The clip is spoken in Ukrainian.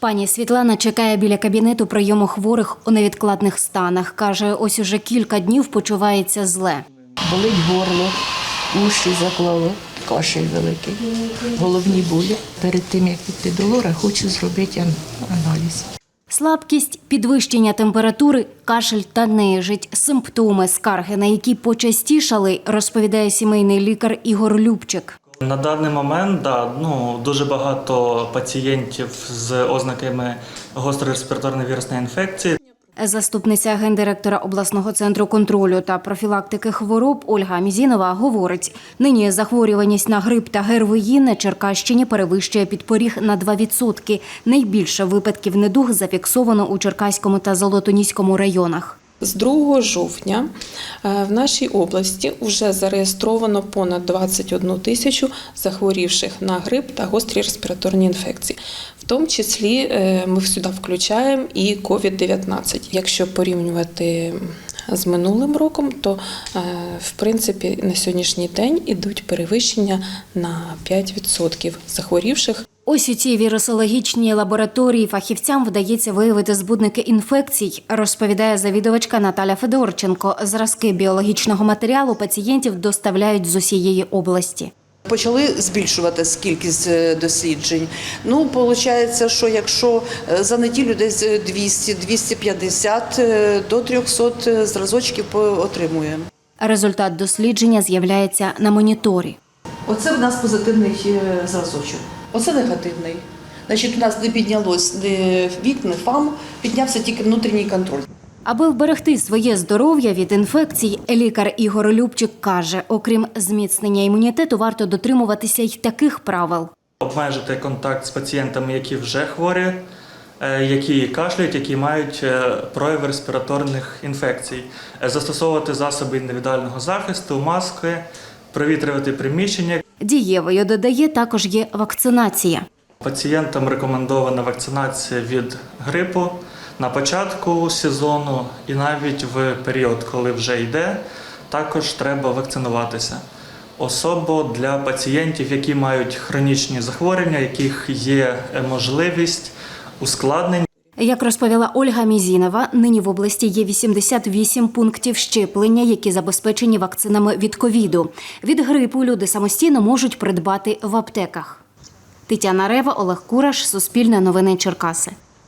Пані Світлана чекає біля кабінету прийому хворих у невідкладних станах. Каже, ось уже кілька днів почувається зле. Болить горло, уші заклало, кашель великий, головні болі. Перед тим, як піти до лора, хочу зробити аналіз. Слабкість, підвищення температури, кашель та нежить – симптоми скарги, на які почастішали, розповідає сімейний лікар Ігор Любчик. На даний момент да, ну, дуже багато пацієнтів з ознаками гострої респіраторної вірусної інфекції. Заступниця гендиректора обласного центру контролю та профілактики хвороб Ольга Мізінова говорить, нині захворюваність на грип та ГРВІ на Черкащині перевищує підпоріг на 2%. Найбільше випадків недуг зафіксовано у Черкаському та Золотоніському районах. З 2 жовтня е, в нашій області вже зареєстровано понад 21 тисячу захворівших на грип та гострі респіраторні інфекції. В тому числі е, ми сюди включаємо і COVID-19. Якщо порівнювати з минулим роком, то е, в принципі на сьогоднішній день ідуть перевищення на 5% захворівших Ось у цій вірусологічній лабораторії фахівцям вдається виявити збудники інфекцій, розповідає завідувачка Наталя Федорченко. Зразки біологічного матеріалу пацієнтів доставляють з усієї області. Почали збільшувати кількість е, досліджень. Ну, виходить, що якщо е, за неділю десь 200-250 е, до 300 зразочків отримуємо. Результат дослідження з'являється на моніторі. Оце в нас позитивний зразочок. Оце негативний. Значить, у нас не піднялось не вік, не фам, піднявся тільки внутрішній контроль. Аби вберегти своє здоров'я від інфекцій, лікар Ігор Любчик каже, окрім зміцнення імунітету, варто дотримуватися й таких правил. Обмежити контакт з пацієнтами, які вже хворі, е, які кашляють, які мають е, прояви респіраторних інфекцій, Е, застосовувати засоби індивідуального захисту, маски, провітрювати приміщення. Дієвою додає також є вакцинація. Пацієнтам рекомендована вакцинація від грипу на початку сезону і навіть в період, коли вже йде, також треба вакцинуватися. Особо для пацієнтів, які мають хронічні захворювання, яких є можливість ускладнень. Як розповіла Ольга Мізінова, нині в області є 88 пунктів щеплення, які забезпечені вакцинами від ковіду. Від грипу люди самостійно можуть придбати в аптеках. Тетяна Рева, Олег Кураш, Суспільне новини Черкаси.